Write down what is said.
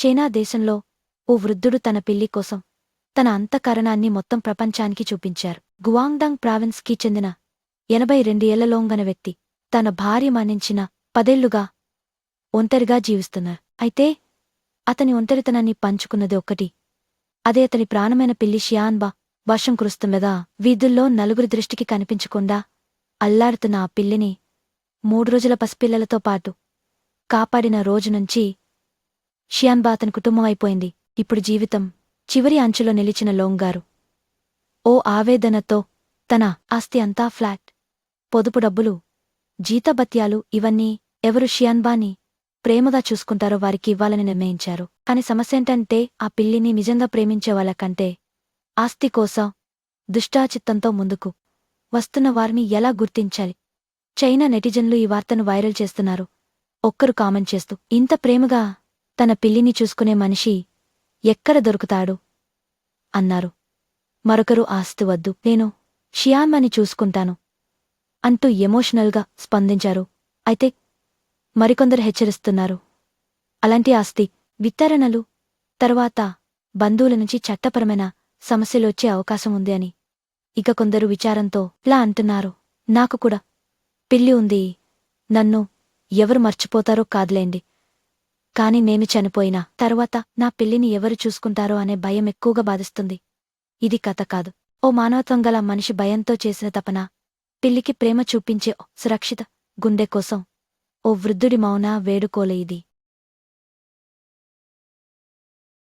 China దేశంలో ఓ వృద్ధుడు తన పిల్లి కోసం తన అంతఃకరణాన్ని మొత్తం ప్రపంచానికి చూపించారు. గువాంగ్డాంగ్ ప్రావిన్స్కి చెందిన ఎనభై రెండు ఏళ్ళలోంగన వ్యక్తి తన భార్య మరణించిన పదేళ్ళుగా ఒంటరిగా జీవిస్తున్నారు. అయితే అతని ఒంటరితనాన్ని పంచుకున్నది ఒక్కటి అదే అతని ప్రాణమైన పిల్లి షియాన్బా వర్షం కురుస్తుండగా వీధుల్లో నలుగురి దృష్టికి కనిపించకుండా అల్లాడుతున్న ఆ పిల్లిని మూడు రోజుల పసిపిల్లలతో పాటు కాపాడిన రోజు నుంచి షియాన్బా అతని కుటుంబం అయిపోయింది. ఇప్పుడు జీవితం చివరి అంచులో నిలిచిన లోంగారు ఓ ఆవేదనతో తన ఆస్తి అంతా ఫ్లాట్. పొదుపు డబ్బులు జీతభత్యాలు ఇవన్నీ ఎవరు షియాన్బాని ప్రేమగా చూసుకుంటారో వారికి ఇవ్వాలని నిర్ణయించారు. కాని సమస్యేంటంటే ఆ పిల్లిని నిజంగా ప్రేమించే వాళ్ళకంటే ఆస్తి కోసం దుష్టాచిత్తంతో ముందుకు వస్తున్న వారిని ఎలా గుర్తించాలి? చైనా నెటిజన్లు ఈ వార్తను వైరల్ చేస్తున్నారు. ఒక్కరు కామెంట్ చేస్తూ ఇంత ప్రేమగా తన పిల్లిని చూసుకునే మనిషి ఎక్కడ దొరుకుతాడు? అన్నారు. మరొకరు ఆస్తి వద్దు. నేను షియాన్మని చూసుకుంటాను అంటూ ఎమోషనల్గా స్పందించారు. అయితే మరికొందరు హెచ్చరిస్తున్నారు. అలాంటి ఆస్తి విత్తరణలు తరువాత బంధువుల నుంచి చట్టపరమైన సమస్యలొచ్చే అవకాశం ఉంది అని ఇక కొందరు విచారంతో ఇలా అంటున్నారు. నాకు కూడా పిల్లి ఉంది. నన్ను ఎవరు మర్చిపోతారో కాదులేండి. కాని నేను చనిపోయినా తరువాత నా పిల్లిని ఎవరు చూసుకుంటారో అనే భయం ఎక్కువగా బాధిస్తుంది. ఇది కథ కాదు. ఓ మానవత్వం గల మనిషి భయంతో చేసిన తపన పిల్లికి ప్రేమ చూపించే ఓ సురక్షిత గుండె కోసం ఓ వృద్ధుడి మౌన వేడుకోలే ఇది.